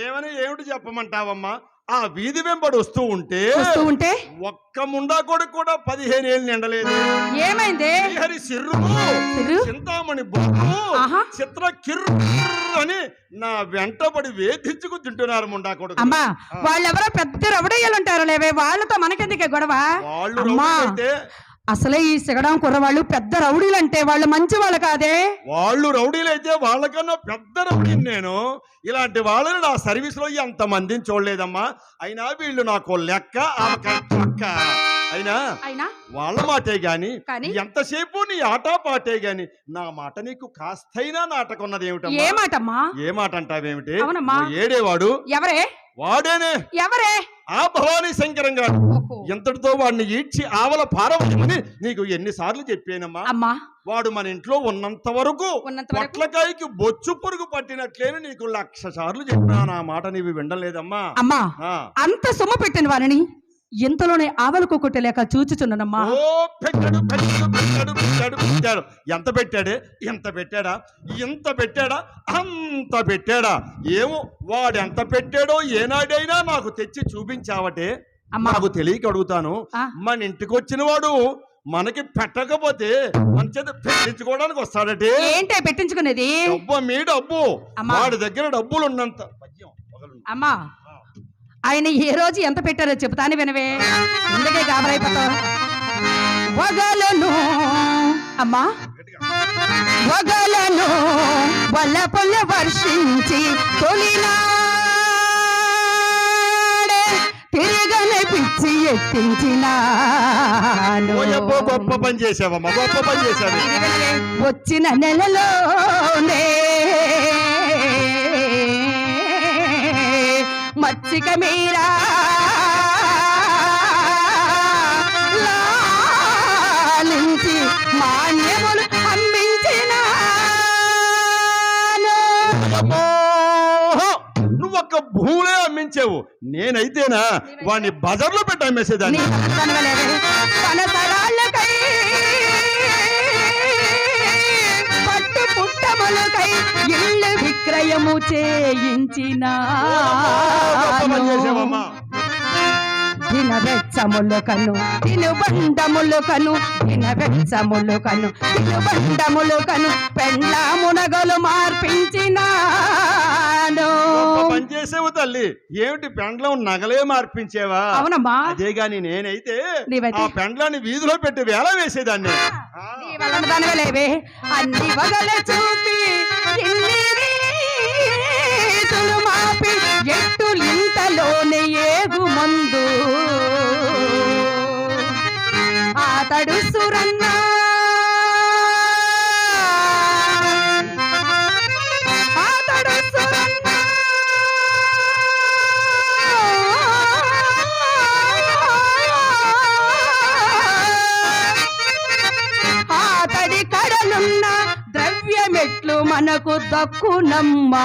ఏమని ఏమిటి చెప్పమంటావమ్మా? ఆ వీధి వెంబడి వస్తూ ఉంటే వస్తూ ఉంటే? ఒక్క ముండా కొడుకు కూడా పదిహేను ఏళ్ళు నిండలేదు. ఏమైంది? హరి సిర్రు? చింతామణి బొగ్గు. చిత్ర కిర్రు అని నా వెంటబడి వేధించుకు తింటున్నారు ముండా కొడుకు. అమ్మా వాళ్ళెవరో పెద్ద రవడయ్యలు ఉంటారు లేవే వాళ్ళతో మనకెందుకే గొడవ? వాళ్ళు అసలే ఈ సిగడం కుర్రవాళ్ళు పెద్ద రౌడీలు అంటే వాళ్ళు మంచి వాళ్ళు కాదే? వాళ్ళు రౌడీలైతే వాళ్ళకన్నా పెద్ద రౌడీని నేను. ఇలాంటి వాళ్ళని నా సర్వీస్లో ఎంత మందిని చూడలేదమ్మా. అయినా వీళ్ళు నాకు లెక్క ఆమెకు చక్క అయినా అయినా వాళ్ళ మాటే గాని? ఎంతసేపు నీ ఆట పాటే గాని నా మాట నీకు కాస్తైనా నాటకున్నది ఏ ఏమిటమ్మా మాటమ్మా? ఏ మాట అంటావేమిటి? ఏడేవాడు? ఎవరే? వాడేనే. ఎవరే? ఆ భవానీ శంకరం గారు. ఎంతటితో వాడిని ఈడ్చి ఆవల పారవని నీకు ఎన్నిసార్లు చెప్పానమ్మా? అమ్మా. వాడు మన ఇంట్లో ఉన్నంత వరకు పొట్లకాయకి బొచ్చు పురుగు పట్టినట్లేని నీకు లక్ష సార్లు చెప్పినా నా మాట నీవు వినలేదమ్మా. అమ్మా. అంత సొమ్ము పెట్టిన వారిని ఇంతలోనే ఆవలకు కొట్టలేక చూచుచున్నానమ్మా. ఓ పెట్టాడు పెట్టాడు పెట్టాడు పెట్టాడు పెట్టాడు. ఎంత పెట్టాడే? ఎంత పెట్టాడా? ఎంత పెట్టాడా? అంత పెట్టాడా? ఏమో వాడు ఎంత పెట్టాడో ఏనాడైనా నాకు తెచ్చి చూపించావటే. అమ్మా. నాకు తెలియక అడుగుతాను. ఆ. మన ఇంటికి వచ్చిన వాడు మనకి పెట్టకపోతే మన చేత పెట్టించుకోవడానికి వస్తాడటే. ఏంటే పెట్టించుకునేది? డబ్బు మీ డబ్బు. అమ్మా. వాడి దగ్గర డబ్బులు ఉన్నంత పగలు. అమ్మా. ఆయన ఏ రోజు ఎంత పెట్టారో చెబుతాను వినవే. ఎందుకే గాబరైపోతావు వగలను అమ్మా. వగలను వల్ల పొల్ల వర్షించి తొలినాడే తిరగని పిచ్చి ఎత్తించినాను గొప్ప పని చేసావమ్మా గొప్ప పని చేసావు వచ్చిన నెలలోనే మచ్చిక మీరా? లాలించి మాన్యములు అందించినాను. అమ్మో! నువ్వు ఒక్క భూలే అమ్మించావు. నేనైతేనా వాడిని బజార్లో పెట్టి అమ్మేసేదాన్ని? పట్టు పుట్ట పరిచయము చేయించిన గొప్ప పని చేసావమ్మా. దిన వెచ్చములు కను తిను బండములు కను దిన వెచ్చములు కను తిను బండములు కను పెండ్ల మునగలు మార్పించినాను. గొప్ప పని చేసావు తల్లి. ఏమిటి పెండ్లం నగలే మార్పించేవా? అవునమ్మా. అదే గాని నేనైతే? ఆ పెండ్లాన్ని వీధిలో పెట్టి వేల వేసేదాన్ని. అన్ని వగల చూపి ఇన్ని ఎట్టు ఇంతలోనే ఏగు మనకు దక్కునమ్మా.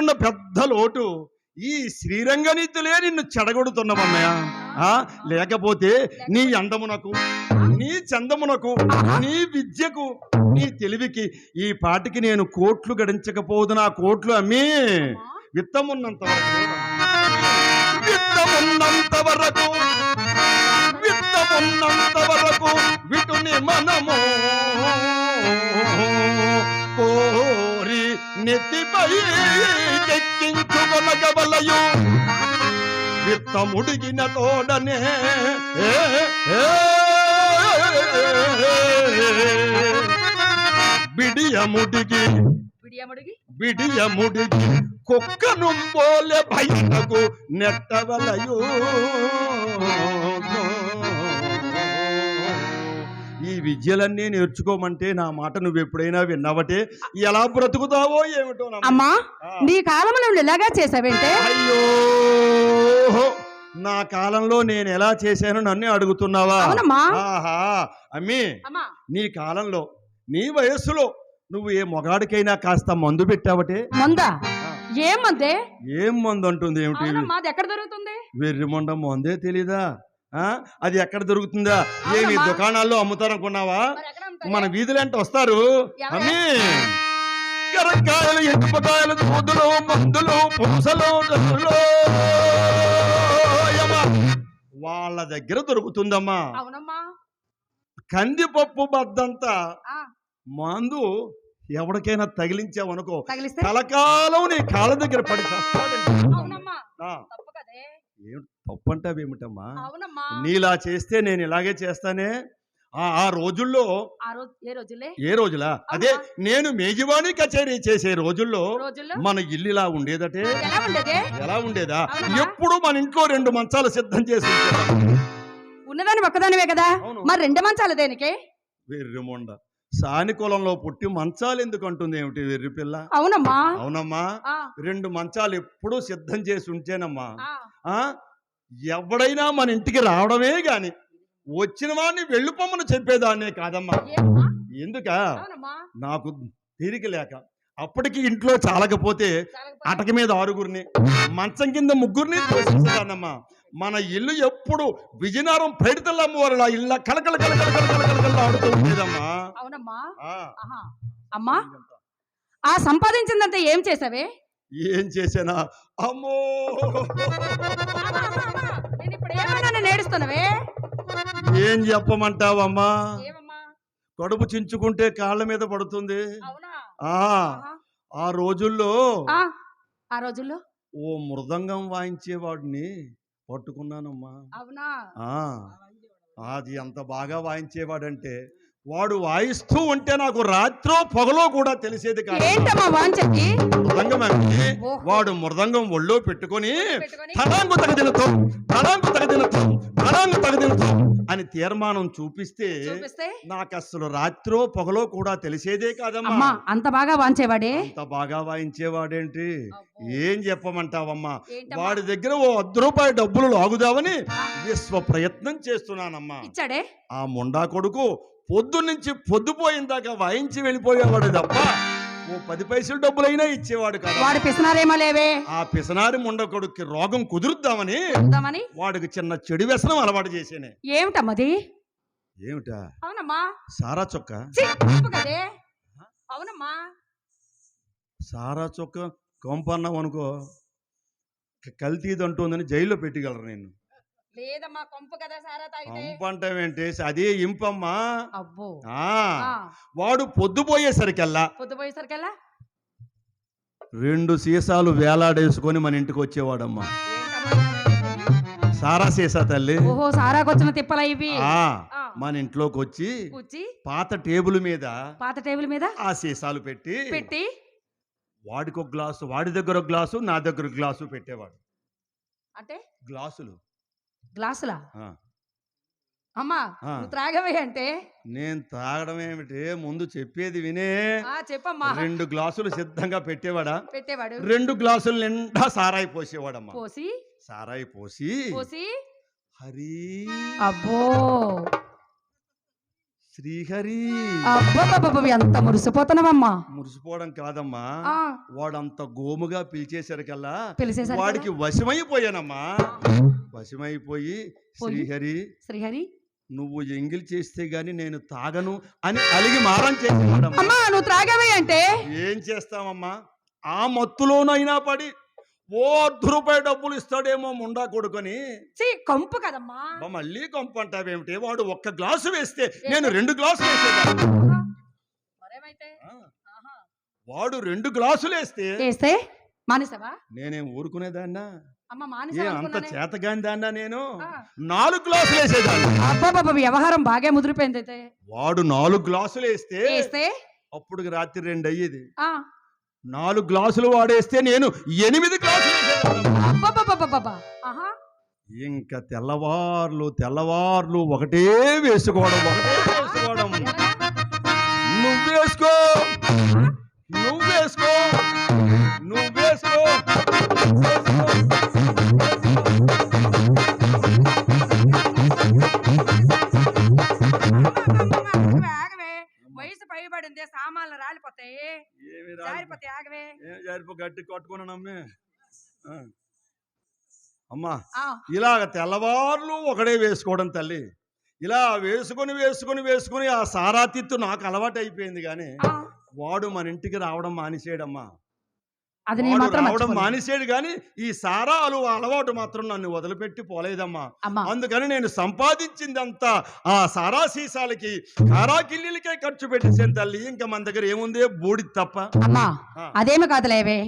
ఉన్న పెద్ద లోటు ఈ శ్రీరంగనీతులే నిన్ను చెడగొడుతున్నామన్నయ్య. ఆ లేకపోతే నీ అందమునకు నీ చందమునకు నీ విద్యకు నీ తెలివికి ఈ పాటికి నేను కోట్లు గడించకపోదు నా కోట్లు అమ్మి విత్తమున్నంత వరకు విత్తమున్నంత వరకు విత్తమున్నంత వరకు విటుని మనము. ఓ నెత్తిపై ఎక్కించుకొనగవలయు విత్తముడిగిన తోడనే బిడియముడిగి? బిడియముడిగి కుక్కను పోలే బయటకు నెట్టవలయు విద్యలన్నీ నేర్చుకోమంటే నా మాట నువ్వు ఎప్పుడైనా విన్నావటే? ఎలా బ్రతుకుతావో ఏమిటో. అమ్మా. నీ కాలంలో ఇలాగా చేసావేంటే? అయ్యో! నా కాలంలో నేను ఎలా చేశాను నన్ను అడుగుతున్నావా? ఆహా! అమ్మి అమ్మా. నీ కాలంలో నీ వయస్సులో నువ్వు ఏ మొగాడికైనా కాస్త మందు పెట్టావటే? మందా? ఏం మందే? ఏం మందు అంటుంది ఏమిటి ఎక్కడ దొరుకుతుంది? వెర్రి మొండ మందే తెలీదా? అది ఎక్కడ దొరుకుతుందా ఏమి. దుకాణాల్లో అమ్ముతారే? మన వీధులంటే వస్తారు? అమ్మి ఎండుపకాయలు దూదులు మందులు. యమ్మ. వాళ్ళ దగ్గర దొరుకుతుందమ్మా కందిపప్పు బద్దంతా మందు ఎవరికైనా తగిలించావనుకో కలకాలం నీ కాళ్ళ దగ్గర పడి చస్తాడంట. తప్పు అవునమ్మా. నీలా చేస్తే నేను ఇలాగే చేస్తానే? ఆ ఆ రోజుల్లో ఏ రోజులే? అదే నేను మేజవాణి కచేరీ చేసే రోజుల్లో మన ఇల్లు ఇలా ఉండేదటే? ఎలా ఉండేదే. ఎప్పుడు మన ఇంట్లో రెండు మంచాలు సిద్ధం చేసి. ఉన్నదాని ఒక్కదానివే కదా. మరి రెండు మంచాలు దేనికి? వెర్రిమొండ. సాని కులంలో పుట్టి మంచాలు ఎందుకు అంటుంది ఏమిటి వెర్రి పిల్ల? అవునమ్మా. అవునమ్మా. రెండు మంచాలు ఎప్పుడూ సిద్ధం చేసి ఉంటేనమ్మా ఎవడైనా మన ఇంటికి రావడమే గాని వచ్చిన వాడిని వెళ్ళిపోమని చెప్పేదాన్నే కాదమ్మా? ఎందుక? నాకు తీరిక లేక అప్పటికి ఇంట్లో చాలకపోతే అటక మీద ఆరుగురిని మంచం కింద ముగ్గురిని పోషించదానమ్మా మన ఇల్లు ఎప్పుడు విజయనగరం పైడితల్లమ్మ వారు ఇళ్ళ కలకల కలకల కలకల కలకల ఆడుతూ ఉండేదమ్మా. అవునమ్మా. అమ్మా ఆ సంపాదించిందంతా ఏం చేసావే? ఏం చేశానా? అమ్మో! నేను ఇప్పుడు ఏమన్నా నేడుస్తున్నావే ఏం చెప్పమంటావమ్మా? ఏమమ్మా? కడుపు చించుకుంటే కాళ్ళ మీద పడుతుంది. అవునా? ఆ ఆ రోజుల్లో ఆ, ఆ రోజుల్లో? ఓ మృదంగం వాయించేవాడిని పట్టుకున్నానమ్మా. అవునా? ఆ అది ఎంత బాగా వాయించేవాడంటే వాడు వాయిస్తూ ఉంటే నాకు రాత్రో పొగలో కూడా తెలిసేది కాదు. వాడు మృదంగం ఒళ్ళో పెట్టుకొని తడాంగు తగదినతో తడాంగు తగదినతో తడాంగు తగదినతో అని తీర్మానం చూపిస్తే నాకు అసలు రాత్రో పొగలో కూడా తెలిసేదే కాదమ్మా. అంత బాగా వాంచేవాడే? అంత బాగా వాయించేవాడేంటి. ఏం చెప్పమంటావమ్మా? వాడి దగ్గర ఓ అర్ధ రూపాయి డబ్బులు లాగుదామని విశ్వ ప్రయత్నం చేస్తున్నానమ్మా. ఇచ్చాడే? ఆ ముండా కొడుకు పొద్దు నుంచి పొద్దుపోయిన దాకా వాయించి వెళ్ళిపోయేవాడు తప్ప ఓ పది పైసలు డబ్బులైనా ఇచ్చేవాడు కదా. వాడు పిసినారేమో లేవే. ఆ పిసనారి ముండ కొడుక్కి రోగం కుదురుద్దామని వాడికి చిన్న చెడు వ్యసనం అలవాటు చేసేనే. ఏమిటమ్మది ఏమిటా? అవునమ్మా. సారా చొక్క? ఛీ, తప్పు కదే. అవునమ్మా. సారా చొక్క కొంపన్నాం అనుకో క- కల్తీది అంటుందని జైల్లో పెట్టగలరు నేను లేదమ్మా కొంపు కదా సారా తాగితే? కొంపంటావేంటి అదే ఇంపమ్మా. అబ్బో. వాడు పొద్దుపోయేసరికల్లా పొద్దుపోయేసరికల్లా రెండు సీసాలు వేలాడేసుకొని మన ఇంటికి వచ్చేవాడమ్మా? సారా సీసా తల్లి. ఓహో సారాకొచ్చిన తిప్పలా ఇవి. మన ఇంట్లోకి వచ్చి పాత టేబుల్ మీద పాత టేబుల్ మీద? ఆ సీసాలు పెట్టి పెట్టి. వాడికి ఒక గ్లాసు వాడి దగ్గర ఒక గ్లాసు నా దగ్గర గ్లాసు పెట్టేవాడు. అంటే? గ్లాసులు. గ్లాసులా. అమ్మా. నువ్వు త్రాగవే అంటే? నేను తాగడం ఏమిటి? ముందు చెప్పేది వినే. చెప్పమ్మా. రెండు గ్లాసులు సిద్ధంగా పెట్టేవాడా? పెట్టేవాడు. రెండు గ్లాసులు నిండా సారాయి పోసేవాడమ్మా. పోసి? సారాయి పోసి? పోసి? హరి. అబ్బో! శ్రీహరి. అబ్బో ఎంత మురిసిపోతున్నావమ్మా. మురిసిపోవడం కాదమ్మా. వాడంత గోముగా పిలిచేసరికల్లా పిలిచేసరికి వాడికి వశమైపోయానమ్మా. వశమైపోయి శ్రీహరి శ్రీహరి నువ్వు ఎంగిల్ చేస్తే గాని నేను తాగను అని అలిగి మారం చేసేవాడమ్మా అమ్మా నువ్వు త్రాగవే అంటే? ఏం చేస్తామమ్మా? ఆ మత్తులోనైనా పడి ఓ అర్ధ రూపాయి డబ్బులు ఇస్తాడేమో ముండా కొడుకొని. చీ కంపు కదమ్మా. అబ్బా, మళ్ళీ కొంపంటావేమిటి వాడు ఒక్క గ్లాసు వేస్తే నేను రెండు గ్లాసులు వేసేదాన్ని. మరేమైతే? ఆ, ఆహా. వాడు రెండు గ్లాసులు వేస్తే వేస్తే మానేసావా? నేనేం ఊరుకునేదాన్నా? అమ్మ ఏ మానేసావా అంత అనుకున్నానే. చేతగాని దాన్నా నేను? ఆ. నాలుగు గ్లాసులు వేసేదాన్ని. అబ్బబ్బబ్బ వ్యవహారం బాగా ముదిరిపోయింది అయితే. వాడు నాలుగు గ్లాసులు వేస్తే వేస్తే? అప్పుడు రాత్రి రెండు అయ్యేది. ఆ, నాలుగు గ్లాసులు వాడేస్తే నేను ఎనిమిది గ్లాసులు వేసేదాన్ని. అబ్బబ్బబ్బబ్బబ్బ. ఆహా. ఇంకా తెల్లవార్లు తెల్లవార్లు ఒకటే వేసుకోవడం ఒకటే వేసుకోవడం. నువ్వేసుకో. జారిపో గట్టి కొట్టుకున్నానమ్మే. అమ్మా ఇలాగ తెల్లవార్లు ఒకడే వేసుకోవడం తల్లి. ఇలా వేసుకొని వేసుకొని వేసుకొని ఆ సారాతిత్తు నాకు అలవాటు అయిపోయింది కానీ వాడు మన ఇంటికి రావడం మానేసాడమ్మా. అది నేను వాడు రావడం. మానేసాడు కానీ ఈ సారాలు అలవాటు మాత్రం నన్ను వదిలిపెట్టి పోలేదమ్మా. అమ్మా. అందుకని నేను సంపాదించిందంతా ఆ సారా సీసాలకి కారాకిల్లిలకే ఖర్చు పెట్టేసాను తల్లి. ఇంకా మన దగ్గర ఏముంది? బూడి తప్ప. అమ్మా ఆ. అదేమి కాదులేవే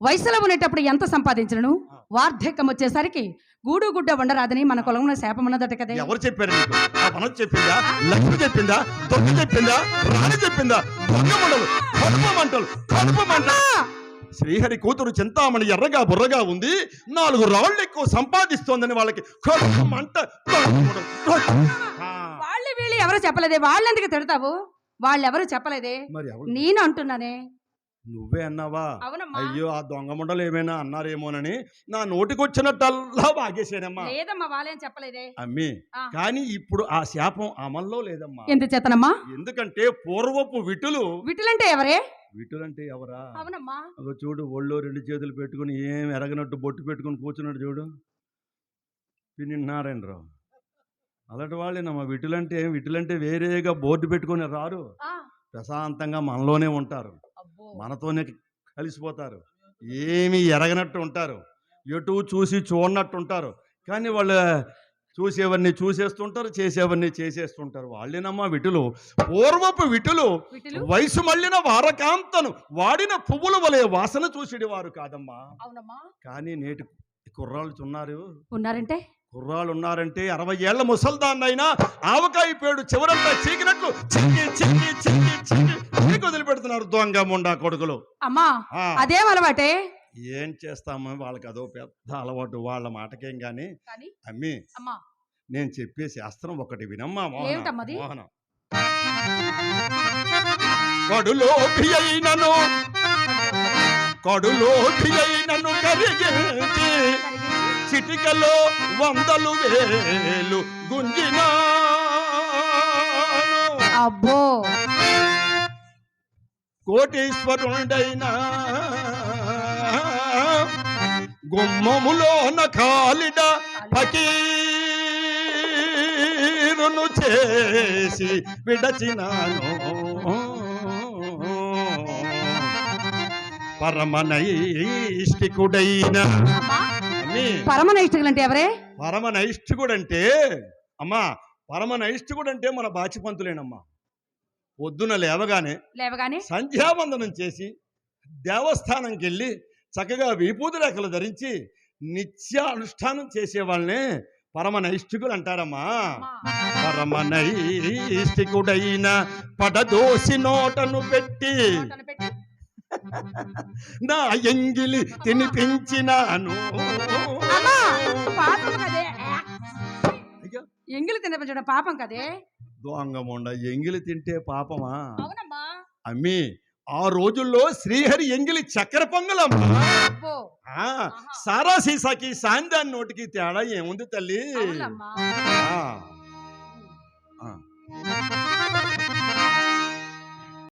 వయసులో ఉండేటప్పుడు ఎంత సంపాదించను వార్ధక్యం వచ్చేసరికి గూడు గుడ్డ ఉండరాదని మన కులంలో శాపం ఉన్నదట కదే. ఎవరు చెప్పారు నీకు? ఆ వనజ చెప్పిందా? లక్ష్మి చెప్పిందా? దొంగ చెప్పిందా? రాణి చెప్పిందా? దొంగ మంటలు కడుపు మంటలు కడుపు మంటలు శ్రీహరి కూతురు చింతామణి ఎర్రగా బుర్రగా ఉంది. నాలుగు రాళ్ళు ఎక్కువ సంపాదిస్తోందని వాళ్ళకి వాళ్ళు వీళ్ళు ఎవరు చెప్పలేదే. వాళ్ళెందుకు తిడతావు? వాళ్ళెవరు చెప్పలేదే. మరి ఎవరు? నేను అంటున్నానే. నువ్వే అన్నావా? అయ్యో ఆ దొంగ ముండలు ఏమైనా అన్నారేమోనని నా నోటికొచ్చినట్టల్లా బాగేసానమ్మా లేదమ్మా వాళ్ళేం చెప్పలేదే. అమ్మి. కానీ ఇప్పుడు ఆ శాపం అమల్లో లేదమ్మా. ఎంత చేతనమ్మా? ఎందుకంటే పూర్వపు విటులు. విటులంటే ఎవరే? విటులంటే ఎవరా? అవునమ్మా. చూడు ఒళ్ళో రెండు చేతులు పెట్టుకుని ఏం ఎరగనట్టు బొట్టు పెట్టుకుని కూర్చున్నాడు చూడు. పిన్ని నారాయణరావు. అలాంటి వాళ్ళేనమ్మా విటులంటే విటులంటే వేరేగా బోర్డు పెట్టుకొని రారు. ప్రశాంతంగా మనలోనే ఉంటారు. మనతోనే కలిసిపోతారు. ఏమి ఎరగనట్టు ఉంటారు. ఎటు చూసి చూడనట్టు ఉంటారు కానీ వాళ్ళు చూసేవన్నీ చూసేస్తుంటారు చేసేవన్నీ చేసేస్తుంటారు. వాళ్ళేనమ్మా విటులు. పూర్వపు విటులు వయసు మళ్ళిన వారకాంతను వాడిన పువ్వుల వలె వాసన చూసిడి వారు కాదమ్మా కానీ నేటి కుర్రాళ్ళు ఉన్నారు ఉన్నారంటే? కుర్రాళ్ళు ఉన్నారంటే అరవై ఏళ్ళ ముసల్దాన్నైనా ఆవకాయ పేడు చివరంతా చీకినట్లు చిక్కి చిక్కి చిక్కి చిక్కి చీకి వదిలిపెడుతున్నారు దొంగ ముండా కొడుకులు? అమ్మా అదేం అలవాటే? ఏం చేస్తాము వాళ్ళకి అదో పెద్ద అలవాటు వాళ్ళ మాటకేం గాని. అమ్మి. నేను చెప్పే శాస్త్రం ఒకటి వినమ్మా మోహన, ఏమిటమ్మది? మోహన. కడులో అయినను కడులో అయినను కరిగించి చిటికలో వందలు వేలు గుంజినా అబ్బో! కోటీశ్వరుడైనా గుమ్మములోన కాలిడ ఫకీరును చేసి విడచినాను. పరమనైష్టికుడైన పరమనైష్ఠికులు అంటే ఎవరే? పరమనైష్టికుడంటే అమ్మా పరమనైష్టికుడంటే మన బాచిపంతులేనమ్మా. పొద్దున లేవగానే లేవగానే సంధ్యావందనం చేసి దేవస్థానంకి వెళ్ళి చక్కగా విభూతి రేఖలు ధరించి నిత్య అనుష్ఠానం చేసే వాళ్ళనే పరమనైష్ఠికులు అంటారమ్మా. అమ్మా. పరమనైష్ఠికుడైన పడదోసి నోటను పెట్టి. నా ఎంగిలి తినిపించినాను ఎంగిలి తినపించడం పాపం కదే. దొంగమొండ ఎంగిలి తింటే పాపమా? అమ్మి ఆ రోజుల్లో శ్రీహరి ఎంగిలి చక్కెర పొంగలమ్మా. సారా సీసాకి సాందాన్ నోటికి తేడా ఏముంది తల్లి.